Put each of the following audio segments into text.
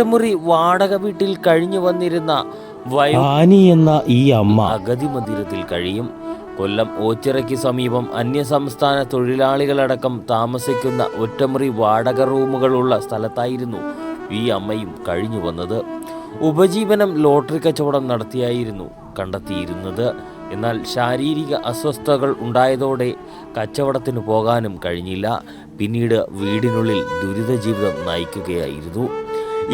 ഒറ്റമുറി വാടക വീട്ടിൽ കഴിഞ്ഞു വന്നിരുന്ന ആനി എന്ന ഈ അമ്മ അഗതി മന്ദിരത്തിൽ കഴിയും. കൊല്ലം ഓച്ചിറയ്ക്ക് സമീപം അന്യസംസ്ഥാന തൊഴിലാളികളടക്കം താമസിക്കുന്ന ഒറ്റമുറി വാടക റൂമുകളുള്ള സ്ഥലത്തായിരുന്നു ഈ അമ്മയും കഴിഞ്ഞു വന്നത്. ഉപജീവനം ലോട്ടറി കച്ചവടം നടത്തിയായിരുന്നു കണ്ടെത്തിയിരുന്നത്. എന്നാൽ ശാരീരിക അസ്വസ്ഥതകൾ ഉണ്ടായതോടെ കച്ചവടത്തിന് പോകാനും കഴിഞ്ഞില്ല. പിന്നീട് വീടിനുള്ളിൽ ദുരിത ജീവിതം നയിക്കുകയായിരുന്നു.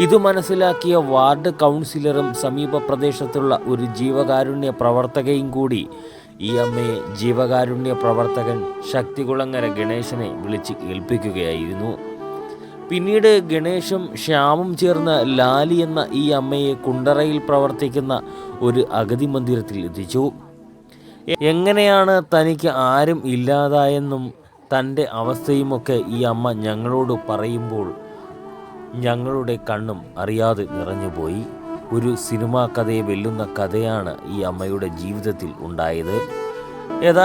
ഇത് മനസ്സിലാക്കിയ വാർഡ് കൗൺസിലറും സമീപ പ്രദേശത്തുള്ള ഒരു ജീവകാരുണ്യ പ്രവർത്തകയും കൂടി. ഈ അമ്മയെ ജീവകാരുണ്യ പ്രവർത്തകൻ ശക്തികുളങ്ങര ഗണേശനെ വിളിച്ച് ഏൽപ്പിക്കുകയായിരുന്നു. പിന്നീട് ഗണേശും ശ്യാമും ചേർന്ന് ലാലി എന്ന ഈ അമ്മയെ കുണ്ടറയിൽ പ്രവർത്തിക്കുന്ന ഒരു അഗതി മന്ദിരത്തിൽ എത്തിച്ചു. എങ്ങനെയാണ് തനിക്ക് ആരും ഇല്ലാതായെന്നും തന്റെ അവസ്ഥയുമൊക്കെ ഈ അമ്മ ഞങ്ങളോട് പറയുമ്പോൾ ഞങ്ങളുടെ കണ്ണും അറിയാതെ നിറഞ്ഞുപോയി. ഒരു സിനിമാ കഥയെ വെല്ലുന്ന കഥയാണ് ഈ അമ്മയുടെ ജീവിതത്തിൽ ഉണ്ടായത്. ഈ ഒരു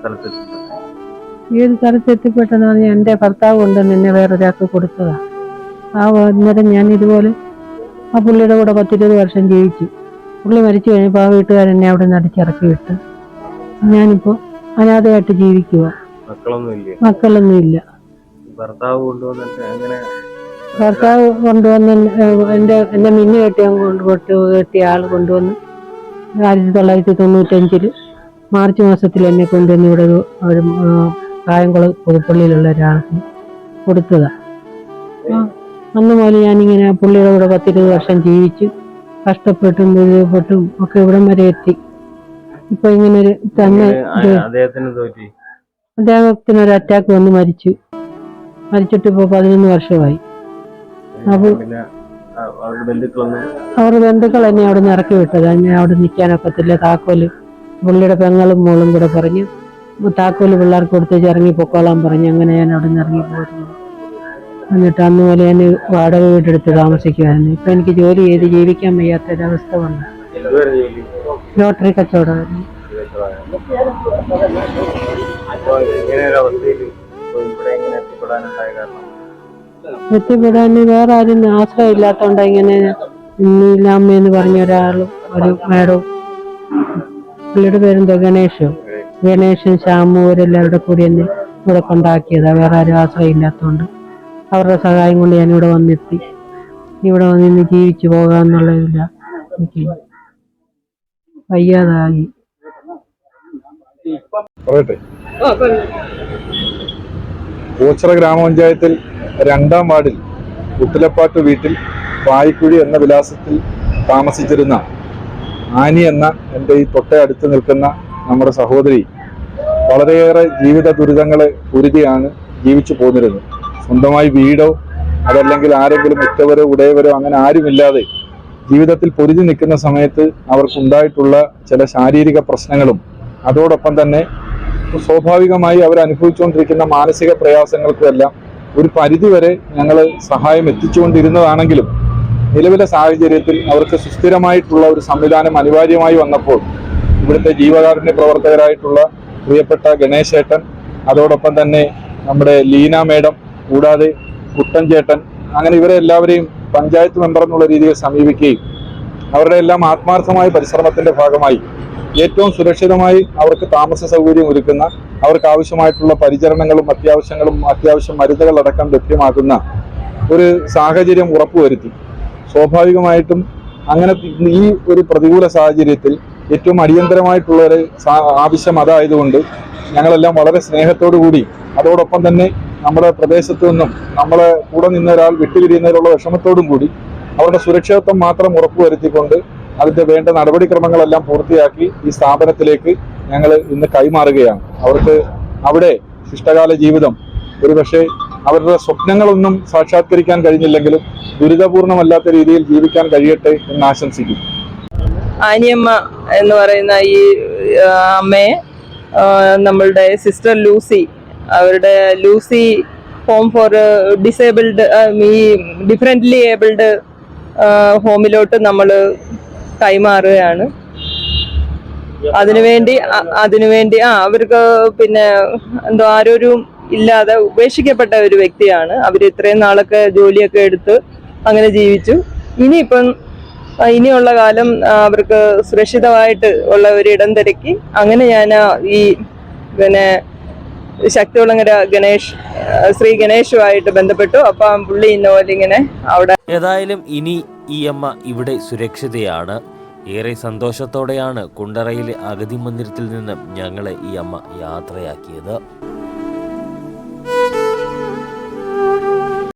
സ്ഥലത്ത് എത്തിപ്പെട്ടത്? ഈ ഒരു സ്ഥലത്ത് എത്തിപ്പെട്ടതെന്ന് പറഞ്ഞാൽ എന്റെ ഭർത്താവ് കൊണ്ട് നിന്നെ വേറൊരാൾക്ക് കൊടുത്തതാ. ആ അന്നേരം ഞാൻ ഇതുപോലെ ആ പുള്ളിയുടെ കൂടെ പത്തിരുപത് വർഷം ജീവിച്ചു. പുള്ളി മരിച്ചു കഴിഞ്ഞപ്പോൾ ആ വീട്ടുകാരെന്നെ അവിടെ നിന്ന് അടിച്ചിറക്കി വിട്ടു. ഞാനിപ്പോൾ അനാഥയായിട്ട് ജീവിക്കുക. മക്കളൊന്നും ഇല്ലേ ഭർത്താവ് കൊണ്ടുവന്ന എന്റെ എന്റെ മിന്നു കെട്ടിയ കെട്ടിയ ആൾ കൊണ്ടുവന്ന് ആയിരത്തി തൊള്ളായിരത്തി തൊണ്ണൂറ്റഞ്ചിൽ മാർച്ച് മാസത്തിൽ എന്നെ കൊണ്ടുവന്ന് ഇവിടെ ഒരു കായംകുളം പുതുപ്പള്ളിയിലുള്ള ഒരാൾക്ക് കൊടുത്തതാ. അന്ന് മുതൽ ഞാനിങ്ങനെ പുള്ളിയുടെ കൂടെ പത്തിരുപത് വർഷം ജീവിച്ചു കഷ്ടപ്പെട്ടും ദുരിതപ്പെട്ടും ഒക്കെ ഇവിടം വരെ എത്തി. ഇപ്പൊ ഇങ്ങനെ ഒരു തന്നെ അദ്ദേഹത്തിന് ഒരു അറ്റാക്ക് വന്ന് മരിച്ചു. മരിച്ചിട്ട് ഇപ്പൊ പതിനൊന്ന് വർഷമായി. അപ്പൊ- അവരുടെ ബന്ധുക്കൾ എന്നെ അവിടെ നിന്ന് ഇറക്കി വിട്ടത്. എന്നെ അവിടെ നിൽക്കാനൊക്കത്തില്ല താക്കോൽ പുള്ളിയുടെ പെങ്ങളും മോളും കൂടെ പറഞ്ഞു താക്കോൽ പിള്ളേർക്ക് കൊടുത്തേച്ച് ഇറങ്ങി പൊക്കോളാൻ പറഞ്ഞു അങ്ങനെ ഞാൻ അവിടെ നിന്ന് ഇറങ്ങി പോയിരുന്നു. എന്നിട്ട് അന്ന് പോലെ ഞാൻ വാടക വീടെടുത്ത് താമസിക്കുമായിരുന്നു ഇപ്പൊ എനിക്ക് ജോലി ചെയ്ത് ജീവിക്കാൻ വയ്യാത്ത ഒരവസ്ഥ വന്നു ലോട്ടറി കച്ചവടമായിരുന്നു എത്തിപ്പെടാൻ വേറെ ആരും ആശ്രയം ഇല്ലാത്തോണ്ട് ഇങ്ങനെ നീലാമ്മ എന്ന് പറഞ്ഞ ഒരാളും ഒരു മേഡവും പുള്ളിയുടെ പേരെന്തോ ഗണേഷോ. ഗണേഷും ശ്യാമും ഇവരെല്ലാവരുടെ കൂടി എന്നെ ഇവിടെ കൊണ്ടാക്കിയതാ. വേറെ ആരും ആശ്രയം ഇല്ലാത്തോണ്ട് അവരുടെ സഹായം കൊണ്ട് ഞാൻ ഇവിടെ വന്നെത്തി. ഇവിടെ വന്നിന്ന് ജീവിച്ചു പോകാന്നുള്ളതില്ല. എനിക്ക് വയ്യാതായി. ഓച്ചിറ ഗ്രാമപഞ്ചായത്തിൽ രണ്ടാം വാർഡിൽ കുട്ടിലപ്പാട്ട് വീട്ടിൽ പായിക്കുഴി എന്ന വിലാസത്തിൽ താമസിച്ചിരുന്ന ആനി എന്ന എന്റെ ഈ തൊട്ടേ അടുത്ത് നിൽക്കുന്ന നമ്മുടെ സഹോദരി വളരെയേറെ ജീവിത ദുരിതങ്ങളെ ഉരുതിയാണ് ജീവിച്ചു പോന്നിരുന്നത്. സ്വന്തമായി വീടോ അതല്ലെങ്കിൽ ആരെങ്കിലും ഉറ്റവരോ ഉടയവരോ അങ്ങനെ ആരുമില്ലാതെ ജീവിതത്തിൽ പൊരുതി നിൽക്കുന്ന സമയത്ത് അവർക്കുണ്ടായിട്ടുള്ള ചില ശാരീരിക പ്രശ്നങ്ങളും അതോടൊപ്പം തന്നെ സ്വാഭാവികമായി അവർ അനുഭവിച്ചുകൊണ്ടിരിക്കുന്ന മാനസിക പ്രയാസങ്ങൾക്കുമെല്ലാം ഒരു പരിധിവരെ ഞങ്ങൾ സഹായം എത്തിച്ചുകൊണ്ടിരുന്നതാണെങ്കിലും നിലവിലെ സാഹചര്യത്തിൽ അവർക്ക് സുസ്ഥിരമായിട്ടുള്ള ഒരു സംവിധാനം അനിവാര്യമായി വന്നപ്പോൾ ഇവിടുത്തെ ജീവകാരുണ്യ പ്രവർത്തകരായിട്ടുള്ള പ്രിയപ്പെട്ട ഗണേശേട്ടൻ അതോടൊപ്പം തന്നെ നമ്മുടെ ലീന മേഡം കൂടാതെ കുട്ടൻ ചേട്ടൻ അങ്ങനെ ഇവരെ എല്ലാവരെയും പഞ്ചായത്ത് മെമ്പർ എന്നുള്ള രീതിയിൽ സമീപിക്കുകയും അവരുടെ എല്ലാം ആത്മാർത്ഥമായ പരിശ്രമത്തിന്റെ ഭാഗമായി ഏറ്റവും സുരക്ഷിതമായി അവർക്ക് താമസ സൗകര്യം ഒരുക്കുന്ന അവർക്ക് ആവശ്യമായിട്ടുള്ള പരിചരണങ്ങളും അത്യാവശ്യങ്ങളും അത്യാവശ്യം മരുന്നുകളടക്കം ലഭ്യമാക്കുന്ന ഒരു സാഹചര്യം ഉറപ്പുവരുത്തി. സ്വാഭാവികമായിട്ടും അങ്ങനെ ഈ ഒരു പ്രതികൂല സാഹചര്യത്തിൽ ഏറ്റവും അടിയന്തരമായിട്ടുള്ള ഒരു ആവശ്യം അതായതുകൊണ്ട് ഞങ്ങളെല്ലാം വളരെ സ്നേഹത്തോടു കൂടി അതോടൊപ്പം തന്നെ നമ്മുടെ പ്രദേശത്തു നിന്നും നമ്മളെ കൂടെ നിന്ന ഒരാൾ വിട്ടുപിരിയുന്നതിലുള്ള വിഷമത്തോടും കൂടി അവരുടെ സുരക്ഷിതത്വം മാത്രം ഉറപ്പുവരുത്തിക്കൊണ്ട് അതിന്റെ വേണ്ട നടപടിക്രമങ്ങളെല്ലാം പൂർത്തിയാക്കി ഈ സ്ഥാപനത്തിലേക്ക് ഞങ്ങൾ ഇന്ന് കൈമാറുകയാണ്. അവർക്ക് അവിടെ ശിഷ്ടകാല ജീവിതം ഒരുപക്ഷെ അവരുടെ സ്വപ്നങ്ങളൊന്നും സാക്ഷാത്കരിക്കാൻ കഴിഞ്ഞില്ലെങ്കിലും ദുരിതപൂർണമല്ലാത്ത രീതിയിൽ ജീവിക്കാൻ കഴിയട്ടെ എന്ന് ആശംസിക്കും ആനിയമ്മ എന്ന് പറയുന്ന ഈ അമ്മയെ നമ്മളുടെ സിസ്റ്റർ ലൂസി അവരുടെ ലൂസി ഹോം ഫോർ ഡിസേബിൾഡ് ഈ ഡിഫറെന്റ്ലി ഏബിൾഡ് ഹോമിലോട്ട് നമ്മൾ കൈമാറുകയാണ്. അതിനുവേണ്ടി അതിനുവേണ്ടി ആ അവർക്ക് പിന്നെ എന്തോ ആരോരും ഇല്ലാതെ ഉപേക്ഷിക്കപ്പെട്ട ഒരു വ്യക്തിയാണ്. അവർ ഇത്രയും നാളൊക്കെ ജോലിയൊക്കെ എടുത്ത് അങ്ങനെ ജീവിച്ചു. ഇനിയിപ്പം ഇനിയുള്ള കാലം അവർക്ക് സുരക്ഷിതമായിട്ട് ഉള്ള ഒരു ഇടം തിരക്കി. അങ്ങനെ ഞാൻ ഈ പിന്നെ ശക്തികുളങ്ങര ഗണേഷ് ശ്രീ ഗണേഷുമായിട്ട് ബന്ധപ്പെട്ടു. അപ്പം പുള്ളി ഇന്ന പോലെ ഇങ്ങനെ അവിടെ ഏതായാലും ഇനി ഈ അമ്മ ഇവിടെ സുരക്ഷിതയാണ്. ഏറെ സന്തോഷത്തോടെയാണ് കുണ്ടറയിലെ അഗതി മന്ദിരത്തിൽ നിന്നും ഞങ്ങളെ ഈ അമ്മ യാത്രയാക്കിയത്.